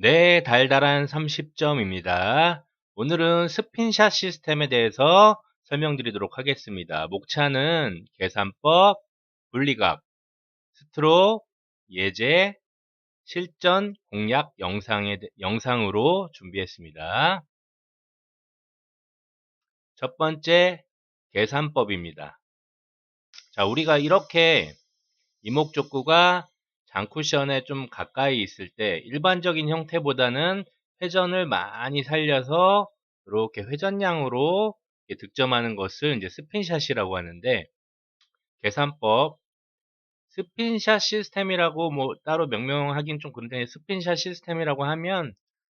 네, 달달한 30점입니다. 오늘은 스핀샷 시스템에 대해서 설명드리도록 하겠습니다. 목차는 계산법, 분리각, 스트로, 예제, 실전, 공략 영상에, 영상으로 준비했습니다. 첫 번째, 계산법입니다. 자, 우리가 이렇게 이목적구가 장쿠션에 좀 가까이 있을 때 일반적인 형태보다는 회전을 많이 살려서 이렇게 회전량으로 득점하는 것을 이제 스핀샷이라고 하는데 계산법 스핀샷 시스템이라고 뭐 따로 명명하긴 좀 그런데 스핀샷 시스템이라고 하면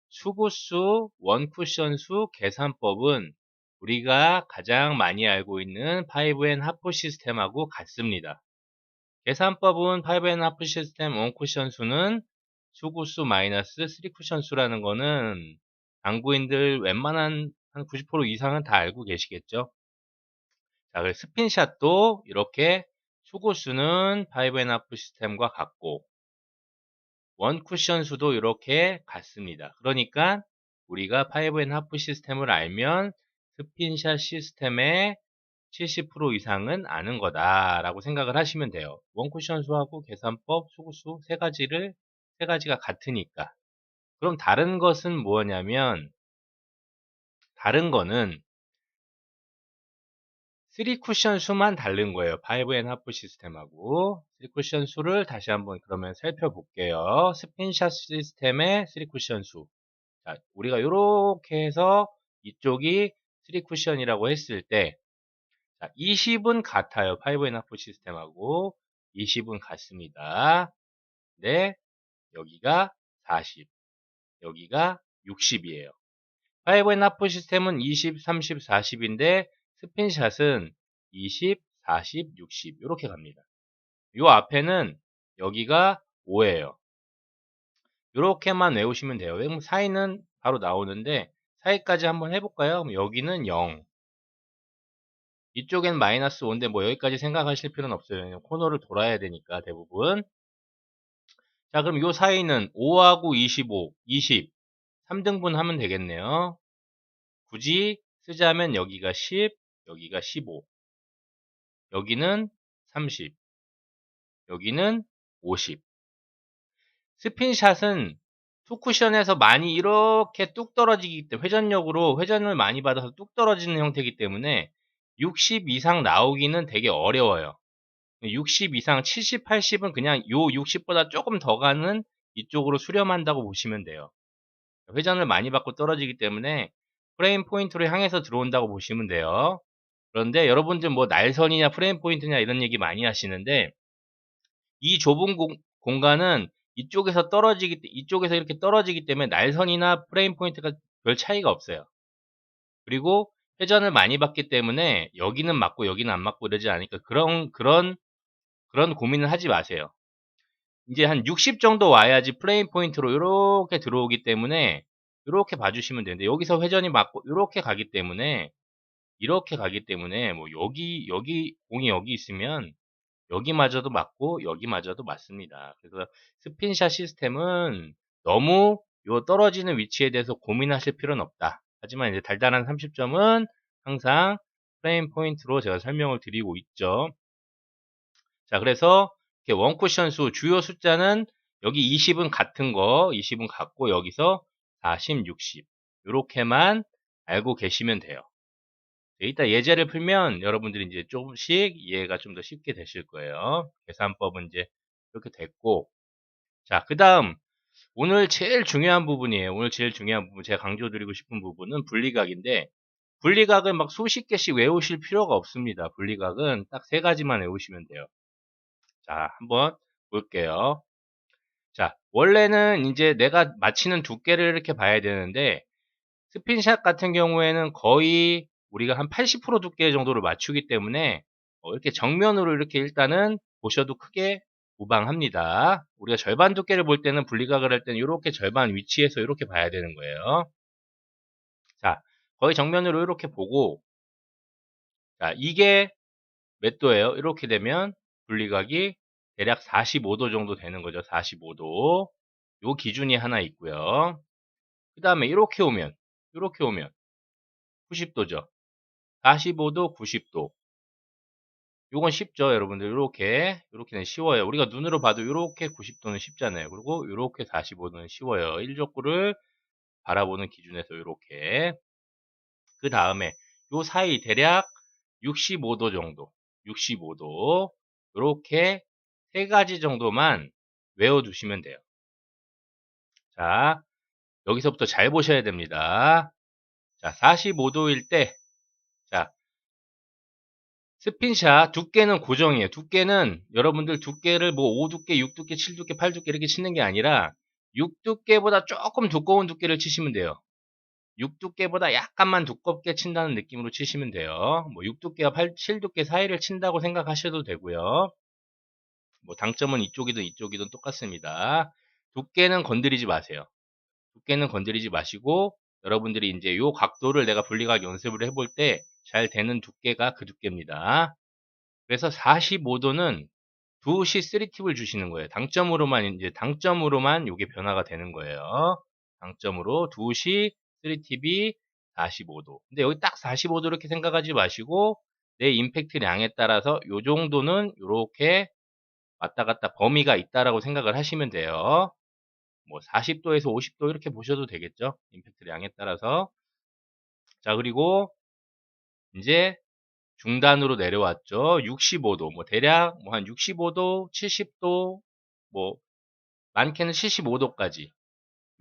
수구수, 원쿠션 수 계산법은 우리가 가장 많이 알고 있는 파이브앤 하프 시스템하고 같습니다. 계산법은 5.5 시스템 원쿠션 수는 수구수 마이너스 3쿠션 수라는 거는 당구인들 웬만한 한 90% 이상은 다 알고 계시겠죠. 자, 그래서 스핀샷도 이렇게 수구수는 5.5 시스템과 같고 원쿠션 수도 이렇게 같습니다. 그러니까 우리가 5.5 시스템을 알면 스핀샷 시스템의 70% 이상은 아는 거다라고 생각을 하시면 돼요. 원쿠션 수하고 계산법, 수구수 세 가지를 세 가지가 같으니까. 그럼 다른 것은 뭐냐면 다른 거는 3쿠션 수만 다른 거예요. 5앤 하프 시스템하고 3쿠션 수를 다시 한번 그러면 살펴볼게요. 스핀샷 시스템의 3쿠션 수. 자, 우리가 이렇게 해서 이쪽이 3쿠션이라고 했을 때 자, 20은 같아요. 5&4 시스템하고 20은 같습니다. 네, 여기가 40, 여기가 60이에요. 5&4 시스템은 20, 30, 40인데 스핀샷은 20, 40, 60 이렇게 갑니다. 요 앞에는 여기가 5예요. 이렇게만 외우시면 돼요. 사이는 바로 나오는데 사이까지 한번 해볼까요? 여기는 0, 이쪽엔 마이너스 5인데 뭐 여기까지 생각하실 필요는 없어요. 코너를 돌아야 되니까 대부분. 자 그럼 요 사이는 5하고 25, 20 3등분 하면 되겠네요. 굳이 쓰자면 여기가 10, 여기가 15 여기는 30 여기는 50 스핀샷은 투쿠션에서 많이 이렇게 뚝 떨어지기 때문에 회전력으로 회전을 많이 받아서 뚝 떨어지는 형태이기 때문에 60 이상 나오기는 되게 어려워요. 60 이상 70, 80은 그냥 요 60보다 조금 더 가는 이쪽으로 수렴한다고 보시면 돼요. 회전을 많이 받고 떨어지기 때문에 프레임 포인트를 향해서 들어온다고 보시면 돼요. 그런데 여러분들 뭐 날선이냐 프레임 포인트냐 이런 얘기 많이 하시는데 이 좁은 공, 공간은 이쪽에서 떨어지기 이쪽에서 이렇게 떨어지기 때문에 날선이나 프레임 포인트가 별 차이가 없어요. 그리고 회전을 많이 받기 때문에 여기는 맞고 여기는 안 맞고 이러지 않으니까 그런 그런 그런 고민을 하지 마세요. 이제 한 60 정도 와야지 플레인 포인트로 이렇게 들어오기 때문에 이렇게 봐주시면 되는데 여기서 회전이 맞고 이렇게 가기 때문에 이렇게 가기 때문에 뭐 여기 여기 공이 여기 있으면 여기마저도 맞고 여기마저도 맞습니다. 그래서 스핀샷 시스템은 너무 요 떨어지는 위치에 대해서 고민하실 필요는 없다. 하지만 이제 달달한 30점은 항상 프레임 포인트로 제가 설명을 드리고 있죠. 자, 그래서 이렇게 원쿠션 수 주요 숫자는 여기 20은 같은 거, 20은 같고 여기서 40, 60 이렇게만 알고 계시면 돼요. 이따 예제를 풀면 여러분들이 이제 조금씩 이해가 좀 더 쉽게 되실 거예요. 계산법은 이제 이렇게 됐고 자, 그 다음 오늘 제일 중요한 부분이에요. 오늘 제일 중요한 부분, 제가 강조드리고 싶은 부분은 분리각인데, 분리각을 막 수십 개씩 외우실 필요가 없습니다. 분리각은 딱 세 가지만 외우시면 돼요. 자, 한번 볼게요. 자, 원래는 이제 내가 맞히는 두께를 이렇게 봐야 되는데, 스핀샷 같은 경우에는 거의 우리가 한 80% 두께 정도를 맞추기 때문에, 어, 이렇게 정면으로 이렇게 일단은 보셔도 크게 무방합니다. 우리가 절반 두께를 볼 때는 분리각을 할 때는 이렇게 절반 위치에서 이렇게 봐야 되는 거예요. 자, 거의 정면으로 이렇게 보고 자, 이게 몇 도예요? 이렇게 되면 분리각이 대략 45도 정도 되는 거죠. 45도. 요 기준이 하나 있고요. 그 다음에 이렇게 오면 이렇게 오면 90도죠. 45도, 90도. 요건 쉽죠, 여러분들. 이렇게 이렇게는 쉬워요. 우리가 눈으로 봐도 이렇게 90도는 쉽잖아요. 그리고 이렇게 45도는 쉬워요. 1족구를 바라보는 기준에서 이렇게. 그 다음에 요 사이 대략 65도 정도, 65도 이렇게 세 가지 정도만 외워두시면 돼요. 자, 여기서부터 잘 보셔야 됩니다. 자, 45도일 때, 자, 스핀샷 두께는 고정이에요. 두께는 여러분들 두께를 뭐 5두께, 6두께, 7두께, 8두께 이렇게 치는 게 아니라 6두께보다 조금 두꺼운 두께를 치시면 돼요. 6두께보다 약간만 두껍게 친다는 느낌으로 치시면 돼요. 뭐 6두께와 8, 7두께 사이를 친다고 생각하셔도 되고요. 뭐 당점은 이쪽이든 이쪽이든 똑같습니다. 두께는 건드리지 마세요. 두께는 건드리지 마시고 여러분들이 이제 요 각도를 내가 분리각 연습을 해볼 때 잘 되는 두께가 그 두께입니다. 그래서 45도는 2시 3팁을 주시는 거예요. 당점으로만 이제 당점으로만 이게 변화가 되는 거예요. 당점으로 2시 3팁이 45도. 근데 여기 딱 45도 이렇게 생각하지 마시고 내 임팩트량에 따라서 요 정도는 이렇게 왔다 갔다 범위가 있다라고 생각을 하시면 돼요. 뭐 40도에서 50도 이렇게 보셔도 되겠죠. 임팩트량에 따라서. 자, 그리고 이제 중단으로 내려왔죠. 65도. 뭐 대략 뭐 한 65도, 70도, 뭐 많게는 75도까지.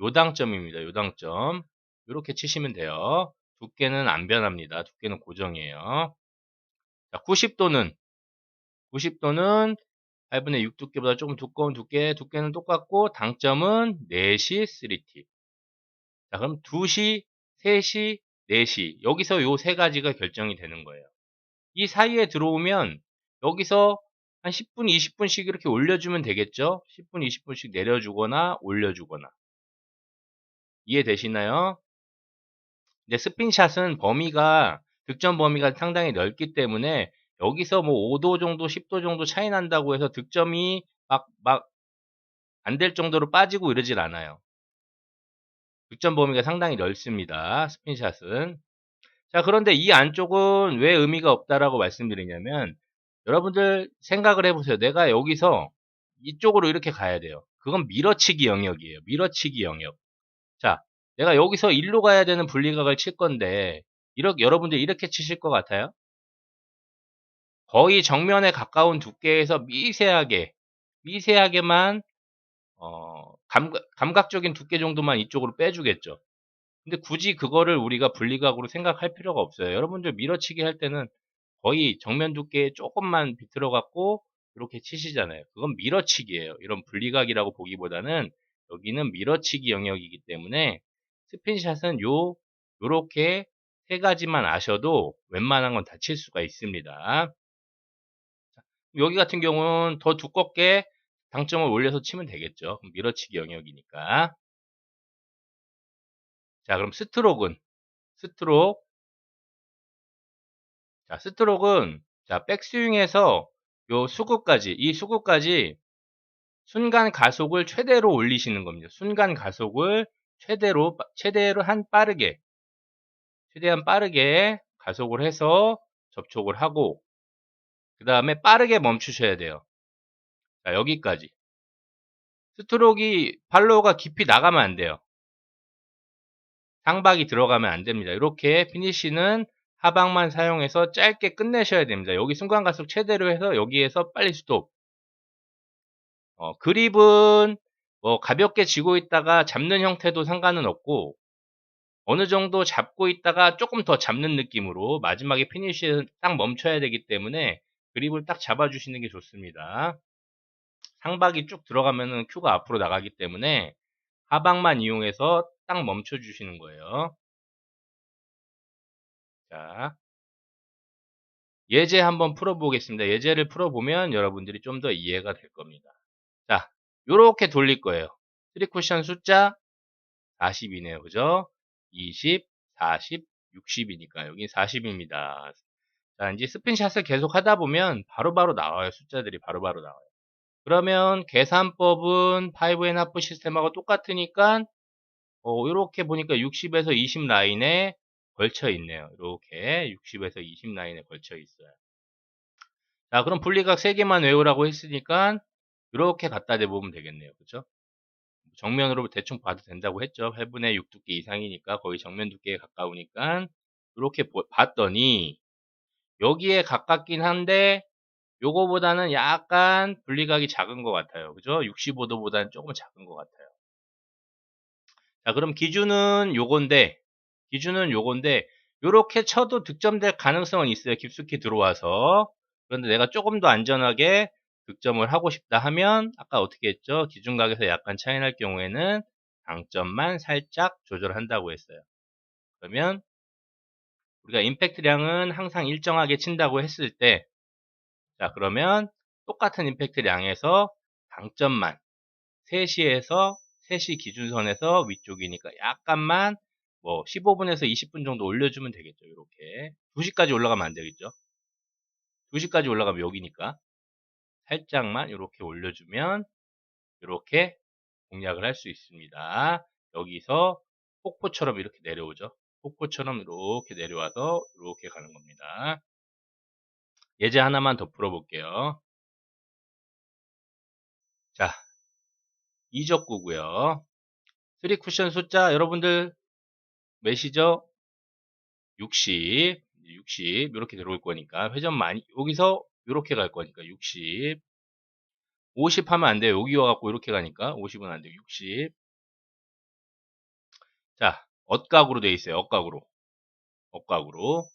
요당점입니다. 요당점. 이렇게 치시면 돼요. 두께는 안 변합니다. 두께는 고정이에요. 자, 90도는 90도는 8분의 6 두께보다 조금 두꺼운 두께, 두께는 똑같고 당점은 4시 3팁. 자, 그럼 2시, 3시, 4시. 여기서 요 세 가지가 결정이 되는 거예요. 이 사이에 들어오면 여기서 한 10분, 20분씩 이렇게 올려주면 되겠죠? 10분, 20분씩 내려주거나 올려주거나. 이해되시나요? 이제 스핀샷은 범위가, 득점 범위가 상당히 넓기 때문에 여기서 뭐 5도 정도, 10도 정도 차이 난다고 해서 득점이 막, 막, 안 될 정도로 빠지고 이러질 않아요. 득점 범위가 상당히 넓습니다. 스핀샷은. 자, 그런데 이 안쪽은 왜 의미가 없다라고 말씀드리냐면, 여러분들 생각을 해보세요. 내가 여기서 이쪽으로 이렇게 가야 돼요. 그건 밀어치기 영역이에요. 밀어치기 영역. 자, 내가 여기서 일로 가야 되는 분리각을 칠 건데, 이렇게, 여러분들 이렇게 치실 것 같아요? 거의 정면에 가까운 두께에서 미세하게, 미세하게만, 어, 감각, 감각적인 두께 정도만 이쪽으로 빼주겠죠. 근데 굳이 그거를 우리가 분리각으로 생각할 필요가 없어요. 여러분들 밀어치기 할 때는 거의 정면 두께에 조금만 비틀어 갖고 이렇게 치시잖아요. 그건 밀어치기예요. 이런 분리각이라고 보기보다는 여기는 밀어치기 영역이기 때문에 스핀샷은 요 요렇게 세 가지만 아셔도 웬만한 건 다 칠 수가 있습니다. 여기 같은 경우는 더 두껍게 당점을 올려서 치면 되겠죠. 밀어치기 영역이니까. 자, 그럼 스트로크는 스트로크 자, 스트로크는 자, 백스윙에서 요 수구까지 이 수구까지 순간 가속을 최대로 올리시는 겁니다. 순간 가속을 최대로 최대로 한 빠르게 최대한 빠르게 가속을 해서 접촉을 하고 그 다음에 빠르게 멈추셔야 돼요. 자, 여기까지. 스트로크이 팔로우가 깊이 나가면 안 돼요. 상박이 들어가면 안 됩니다. 이렇게 피니쉬는 하방만 사용해서 짧게 끝내셔야 됩니다. 여기 순간 가속 최대로 해서 여기에서 빨리 스톱. 어, 그립은 뭐 가볍게 쥐고 있다가 잡는 형태도 상관은 없고 어느 정도 잡고 있다가 조금 더 잡는 느낌으로 마지막에 피니쉬에 딱 멈춰야 되기 때문에 그립을 딱 잡아주시는 게 좋습니다. 상박이 쭉 들어가면은 큐가 앞으로 나가기 때문에 하방만 이용해서 딱 멈춰 주시는 거예요. 자, 예제 한번 풀어보겠습니다. 예제를 풀어보면 여러분들이 좀 더 이해가 될 겁니다. 자, 요렇게 돌릴 거예요. 3쿠션 숫자 40이네요. 그죠? 20, 40, 60이니까 여기 40입니다. 자, 이제 스핀샷을 계속 하다 보면 바로바로 바로 나와요. 숫자들이 바로바로 바로 나와요. 그러면 계산법은 5N 하프 시스템하고 똑같으니까 어, 이렇게 보니까 60에서 20 라인에 걸쳐 있네요. 이렇게 60에서 20 라인에 걸쳐 있어요. 자, 그럼 분리각 3개만 외우라고 했으니까 이렇게 갖다 대보면 되겠네요. 그죠? 정면으로 대충 봐도 된다고 했죠. 8분의 6 두께 이상이니까 거의 정면 두께에 가까우니까 이렇게 보- 봤더니 여기에 가깝긴 한데 요거보다는 약간 분리각이 작은 것 같아요. 그죠? 65도보다는 조금 작은 것 같아요. 자, 그럼 기준은 요건데, 기준은 요건데, 요렇게 쳐도 득점될 가능성은 있어요. 깊숙이 들어와서. 그런데 내가 조금 더 안전하게 득점을 하고 싶다 하면, 아까 어떻게 했죠? 기준각에서 약간 차이 날 경우에는 당점만 살짝 조절한다고 했어요. 그러면 우리가 임팩트량은 항상 일정하게 친다고 했을 때, 자, 그러면 똑같은 임팩트량에서 당점만 3시에서 3시 기준선에서 위쪽이니까 약간만 뭐 15분에서 20분 정도 올려주면 되겠죠. 이렇게 2시까지 올라가면 안 되겠죠. 2시까지 올라가면 여기니까 살짝만 이렇게 올려주면 이렇게 공략을 할 수 있습니다. 여기서 폭포처럼 이렇게 내려오죠. 폭포처럼 이렇게 내려와서 이렇게 가는 겁니다. 예제 하나만 더 풀어볼게요. 자, 이적구고요. 3 쿠션 숫자 여러분들 몇이죠? 60, 60 이렇게 들어올 거니까 회전 많이 여기서 이렇게 갈 거니까 60 50 하면 안 돼요. 여기 와갖고 이렇게 가니까 50은 안 돼요. 60 자, 엇각으로 돼 있어요. 엇각으로 엇각으로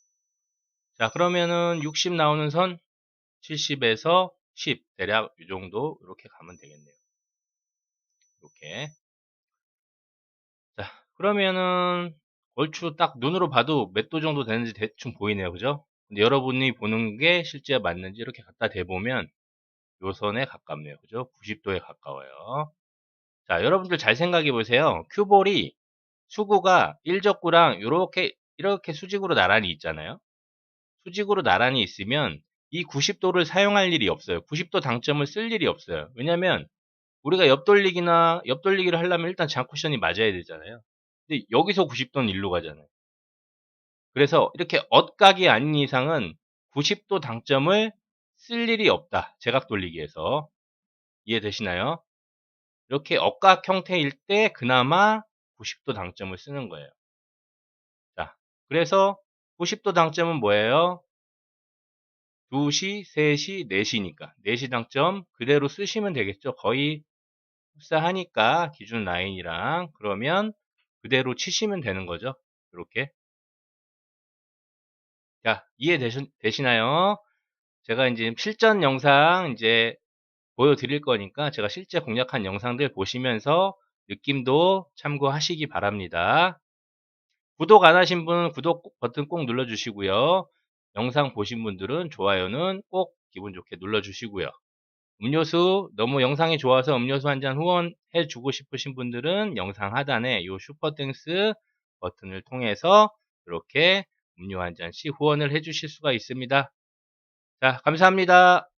자, 그러면은 60 나오는 선 70에서 10 대략 이 정도 이렇게 가면 되겠네요. 이렇게 자, 그러면은 얼추 딱 눈으로 봐도 몇 도 정도 되는지 대충 보이네요. 그죠? 근데 여러분이 보는 게 실제 맞는지 이렇게 갖다 대보면 요 선에 가깝네요. 그죠? 90도에 가까워요. 자, 여러분들 잘 생각해 보세요. 큐볼이 수구가 1적구랑 이렇게 이렇게 수직으로 나란히 있잖아요. 수직으로 나란히 있으면 이 90도를 사용할 일이 없어요. 90도 당점을 쓸 일이 없어요. 왜냐면 우리가 옆돌리기나 옆돌리기를 하려면 일단 장쿠션이 맞아야 되잖아요. 근데 여기서 90도는 일로 가잖아요. 그래서 이렇게 엇각이 아닌 이상은 90도 당점을 쓸 일이 없다. 제각 돌리기에서. 이해되시나요? 이렇게 엇각 형태일 때 그나마 90도 당점을 쓰는 거예요. 자, 그래서 90도 당점은 뭐예요? 2시, 3시, 4시니까 4시 당점 그대로 쓰시면 되겠죠. 거의 흡사하니까 기준 라인이랑 그러면 그대로 치시면 되는 거죠. 이렇게 자 이해되시나요? 제가 이제 실전 영상 이제 보여드릴 거니까 제가 실제 공략한 영상들 보시면서 느낌도 참고하시기 바랍니다. 구독 안 하신 분은 구독 버튼 꼭 눌러주시고요. 영상 보신 분들은 좋아요는 꼭 기분 좋게 눌러주시고요. 음료수 너무 영상이 좋아서 음료수 한 잔 후원해 주고 싶으신 분들은 영상 하단에 이 슈퍼땡스 버튼을 통해서 이렇게 음료 한 잔씩 후원을 해 주실 수가 있습니다. 자, 감사합니다.